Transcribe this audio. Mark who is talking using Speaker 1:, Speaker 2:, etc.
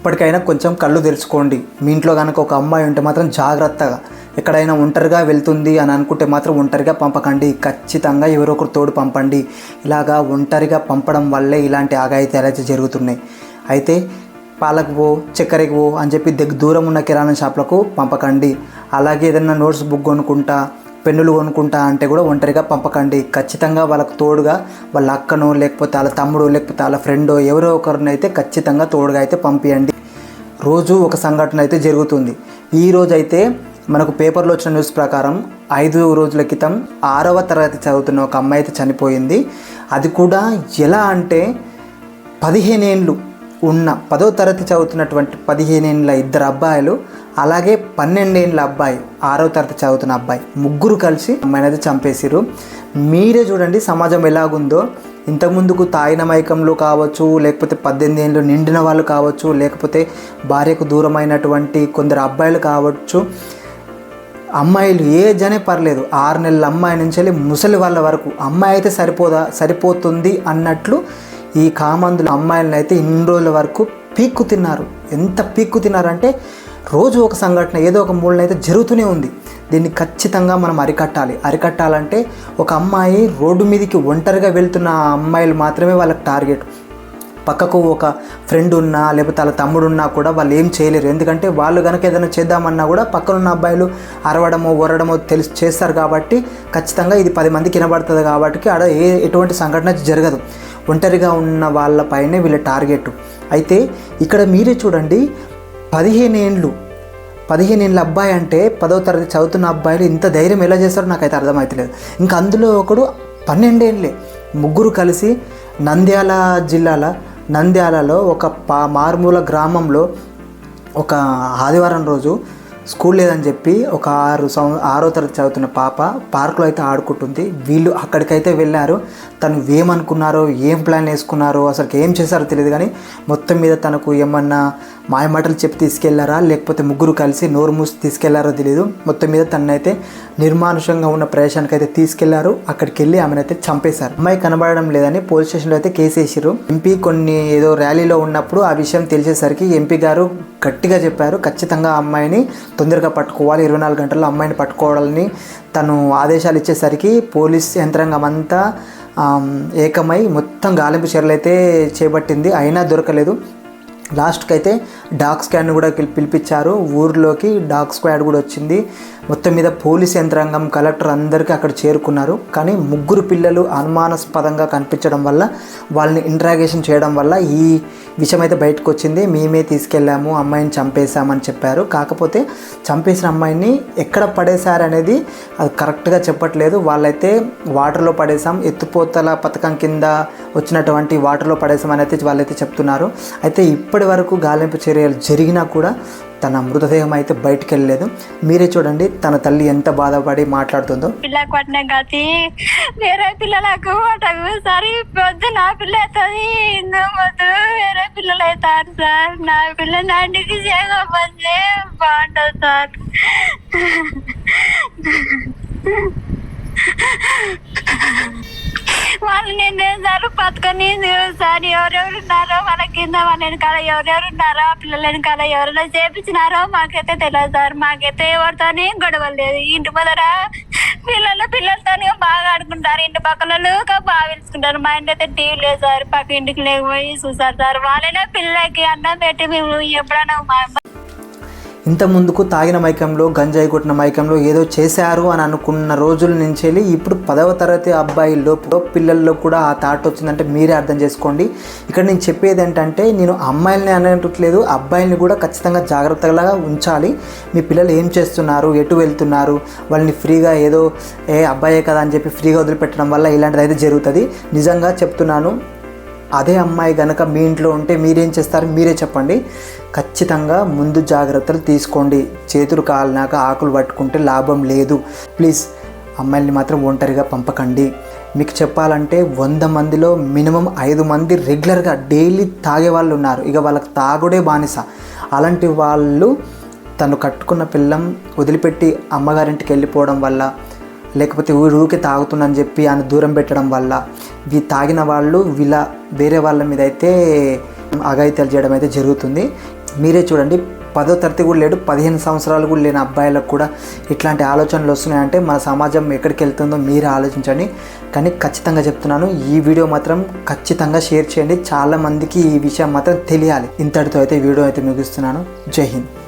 Speaker 1: ఇప్పటికైనా కొంచెం కళ్ళు తెరుచుకోండి. మీ ఇంట్లో కనుక ఒక అమ్మాయి ఉంటే మాత్రం జాగ్రత్తగా ఎక్కడైనా ఒంటరిగా వెళ్తుంది అని అనుకుంటే మాత్రం ఒంటరిగా పంపకండి. ఖచ్చితంగా ఎవరో ఒకరు తోడు పంపండి. ఇలాగా ఒంటరిగా పంపడం వల్లే ఇలాంటి ఆగాయితీలు అయితే జరుగుతున్నాయి. అయితే పాలకు పో చక్కెరకి పో అని చెప్పి దగ్గర దూరం ఉన్న కిరాణా షాప్లకు పంపకండి. అలాగే ఏదైనా నోట్స్ బుక్ కొనుక్కుంటా పెన్నులు కొనుక్కుంటా అంటే కూడా ఒంటరిగా పంపకండి. ఖచ్చితంగా వాళ్ళకు తోడుగా వాళ్ళ అక్కనో లేకపోతే వాళ్ళ తమ్ముడు లేకపోతే వాళ్ళ ఫ్రెండో ఎవరో ఒకరినైతే ఖచ్చితంగా తోడుగా అయితే పంపించండి రోజు ఒక సంఘటన అయితే జరుగుతుంది. ఈ రోజు అయితే మనకు పేపర్లో వచ్చిన న్యూస్ ప్రకారం ఐదు రోజుల క్రితం ఆరవ తరగతి చదువుతున్న ఒక అమ్మాయి అయితే చనిపోయింది. అది కూడా ఎలా అంటే పదిహేనేళ్ళు ఉన్న పదో తరగతి చదువుతున్నటువంటి పదిహేనేళ్ళ ఇద్దరు అబ్బాయిలు అలాగే పన్నెండేళ్ళ అబ్బాయి ఆరో తరగతి చదువుతున్న అబ్బాయి. ముగ్గురు కలిసి అమ్మాయిని అయితే చంపేసిరు మీరే చూడండి సమాజం ఎలాగుందో. ఇంతకుముందుకు తాగిన మైకంలో కావచ్చు లేకపోతే పద్దెనిమిది ఏళ్ళు నిండిన వాళ్ళు కావచ్చు లేకపోతే భార్యకు దూరమైనటువంటి కొందరు అబ్బాయిలు కావచ్చు. అమ్మాయిలు ఏ జనే పర్లేదు. ఆరు నెలల అమ్మాయి నుంచి వెళ్ళి ముసలి వాళ్ళ వరకు. అమ్మాయి అయితే సరిపోదా సరిపోతుంది అన్నట్లు ఈ కామందులు అమ్మాయిలను అయితే ఇన్ని రోజుల వరకు పీక్కు తిన్నారు. ఎంత పీక్కు తిన్నారంటే రోజు ఒక సంఘటన ఏదో ఒక మూలన అయితే జరుగుతూనే ఉంది. దీన్ని ఖచ్చితంగా మనం అరికట్టాలి. అరికట్టాలంటే ఒక అమ్మాయి రోడ్డు మీదకి ఒంటరిగా వెళ్తున్న అమ్మాయిలు మాత్రమే వాళ్ళకి టార్గెట్. పక్కకు ఒక ఫ్రెండ్ ఉన్నా లేకపోతే వాళ్ళ తమ్ముడు ఉన్నా కూడా వాళ్ళు ఏం చేయలేరు. ఎందుకంటే వాళ్ళు కనుక ఏదైనా చేద్దామన్నా కూడా పక్కనున్న అబ్బాయిలు అరవడమో ఒరడమో తెలిసి చేస్తారు కాబట్టి ఖచ్చితంగా ఇది పది మందికి వినబడుతుంది కాబట్టి ఆడ ఏ ఎటువంటి సంఘటన జరగదు. ఒంటరిగా ఉన్న వాళ్ళపైనే వీళ్ళ టార్గెట్. అయితే ఇక్కడ మీరే చూడండి పదిహేను పదిహేనేళ్ళ పదిహేను ఏళ్ళ అబ్బాయి అంటే పదో తరగతి చదువుతున్న అబ్బాయిలు ఇంత ధైర్యం ఎలా చేస్తారో నాకైతే అర్థమవుతలేదు ఇంకా అందులో ఒకడు పన్నెండేళ్ళే ముగ్గురు కలిసి నంద్యాల జిల్లాల నంద్యాలలో ఒక పా మారుమూల గ్రామంలో ఒక ఆదివారం రోజు స్కూల్ లేదని చెప్పి ఒక ఆరు సంవ ఆరో తరగతి చదువుతున్న పాప పార్కులో అయితే ఆడుకుంటుంది. వీళ్ళు అక్కడికైతే వెళ్ళారు. తను ఏమనుకున్నారో ఏం ప్లాన్ వేసుకున్నారో అసలు ఏం చేశారో తెలియదు కానీ మొత్తం మీద తనకు ఏమన్నా మాయమాటలు చెప్పి తీసుకెళ్ళారా? లేకపోతే ముగ్గురు కలిసి నోరు మూసి తీసుకెళ్ళారో తెలియదు మొత్తం మీద తనైతే నిర్మానుషంగా ఉన్న ప్రదేశానికి అయితే తీసుకెళ్ళారు. అక్కడికి వెళ్ళి ఆమెనైతే చంపేశారు. అమ్మాయి కనబడడం లేదని పోలీస్ స్టేషన్లో అయితే కేసు వేసారు ఎంపీ కొన్ని ఏదో ర్యాలీలో ఉన్నప్పుడు ఆ విషయం తెలిసేసరికి ఎంపీ గారు గట్టిగా చెప్పారు. ఖచ్చితంగా అమ్మాయిని తొందరగా పట్టుకోవాలి. ఇరవై నాలుగు గంటల్లో అమ్మాయిని పట్టుకోవాలని తను ఆదేశాలు ఇచ్చేసరికి పోలీస్ యంత్రాంగం అంతా ఏకమై మొత్తం గాలింపు చర్యలు అయితే చేపట్టింది. అయినా దొరకలేదు. లాస్ట్కి అయితే డాగ్ స్క్వాడ్ని కూడా పిలిపించారు. ఊర్లోకి డాగ్ స్క్వాడ్ కూడా వచ్చింది. మొత్తం మీద పోలీస్ యంత్రాంగం కలెక్టర్ అందరికీ అక్కడ చేరుకున్నారు. కానీ ముగ్గురు పిల్లలు అనుమానాస్పదంగా కనిపించడం వల్ల వాళ్ళని ఇంట్రాగేషన్ చేయడం వల్ల ఈ విషయం అయితే బయటకు వచ్చింది. మేమే తీసుకెళ్ళాము అమ్మాయిని చంపేశామని చెప్పారు. కాకపోతే చంపేసిన అమ్మాయిని ఎక్కడ పడేశారనేది అది కరెక్ట్గా చెప్పట్లేదు. వాళ్ళైతే వాటర్లో పడేసాం ఎత్తుపోతల పథకం కింద వచ్చినటువంటి వాటర్లో పడేసామని అయితే వాళ్ళైతే చెప్తున్నారు. అయితే ఇప్పటి వరకు గాలింపు చర్యలు జరిగినా కూడా తన మృతదేహం అయితే బయటికి వెళ్ళలేదు మీరే చూడండి తన తల్లి ఎంత బాధపడి మాట్లాడుతుందో.
Speaker 2: పిల్లకు పట్టిన గతి వేరే పిల్లలకు పట్టకు పొద్దు నా పిల్ల అవుతుంది ఇందు వేరే పిల్లలు అవుతారు సార్. నా పిల్ల నాటికి చేయకపోతే బాగుంటుంది సార్. వాళ్ళు నేను సార్ పట్టుకొని సార్ ఎవరెవరు ఉన్నారో? వాళ్ళ కింద వాళ్ళ వెనకాల ఎవరెవరు ఉన్నారో ఆ పిల్లల వెనకాల ఎవరైనా చేపించినారో మాకైతే తెలియదు సార్. మాకైతే ఎవరితోనే గొడవలు లేదు. ఇంటి ముందర పిల్లలు పిల్లలతోని బాగా ఆడుకుంటారు. ఇంటి పక్కన బాగా పిలుచుకుంటారు. మా ఇంటి అయితే టీవీ లేదు సార్. పక్క ఇంటికి లేకపోయి చూసారు సార్. వాళ్ళైనా పిల్లలకి అన్నం పెట్టి మేము ఎప్పుడైనా మా
Speaker 1: ఇంత ముందుకు తాగిన మైకంలో గంజాయి కొట్టిన మైకంలో ఏదో చేశారు అని అనుకున్న రోజుల నుంచి వెళ్ళి ఇప్పుడు పదవ తరగతి అబ్బాయిల్లో పిల్లల్లో కూడా ఆ థాట్ వచ్చిందంటే మీరే అర్థం చేసుకోండి. ఇక్కడ నేను చెప్పేది ఏంటంటే నేను అమ్మాయిలని అనట్లేదు అబ్బాయిల్ని కూడా ఖచ్చితంగా జాగ్రత్తగా ఉంచాలి. మీ పిల్లలు ఏం చేస్తున్నారు ఎటు వెళ్తున్నారు వాళ్ళని ఫ్రీగా ఏదో ఏ అబ్బాయే కదా అని చెప్పి ఫ్రీగా వదిలిపెట్టడం వల్ల ఇలాంటిది అయితే జరుగుతుంది. నిజంగా చెప్తున్నాను అదే అమ్మాయి కనుక మీ ఇంట్లో ఉంటే మీరేం చేస్తారు? మీరే చెప్పండి. ఖచ్చితంగా ముందు జాగ్రత్తలు తీసుకోండి. చేతులు కాలినాక ఆకులు పట్టుకుంటే లాభం లేదు. ప్లీజ్ అమ్మాయిల్ని మాత్రం ఒంటరిగా పంపకండి. మీకు చెప్పాలంటే వంద మందిలో మినిమం ఐదు మంది రెగ్యులర్గా డైలీ తాగే వాళ్ళు ఉన్నారు. ఇక వాళ్ళకి తాగుడే బానిస. అలాంటి వాళ్ళు తను కట్టుకున్న పిల్లం వదిలిపెట్టి అమ్మగారింటికి వెళ్ళిపోవడం వల్ల లేకపోతే ఊరు ఊరికే తాగుతుందని చెప్పి ఆయన దూరం పెట్టడం వల్ల వీ తాగిన వాళ్ళు వీళ్ళ వేరే వాళ్ళ మీద అయితే అఘాయిత్యాలు చేయడం అయితే జరుగుతుంది. మీరే చూడండి పదో తరగతి కూడా లేడు పదిహేను సంవత్సరాలు కూడా లేని అబ్బాయిలకు కూడా ఇట్లాంటి ఆలోచనలు వస్తున్నాయంటే మన సమాజం ఎక్కడికి వెళ్తుందో మీరే ఆలోచించండి. కానీ ఖచ్చితంగా చెప్తున్నాను ఈ వీడియో మాత్రం ఖచ్చితంగా షేర్ చేయండి. చాలా మందికి ఈ విషయం మాత్రం తెలియాలి. ఇంతటితో అయితే వీడియో అయితే ముగిస్తున్నాను. జై హింద్.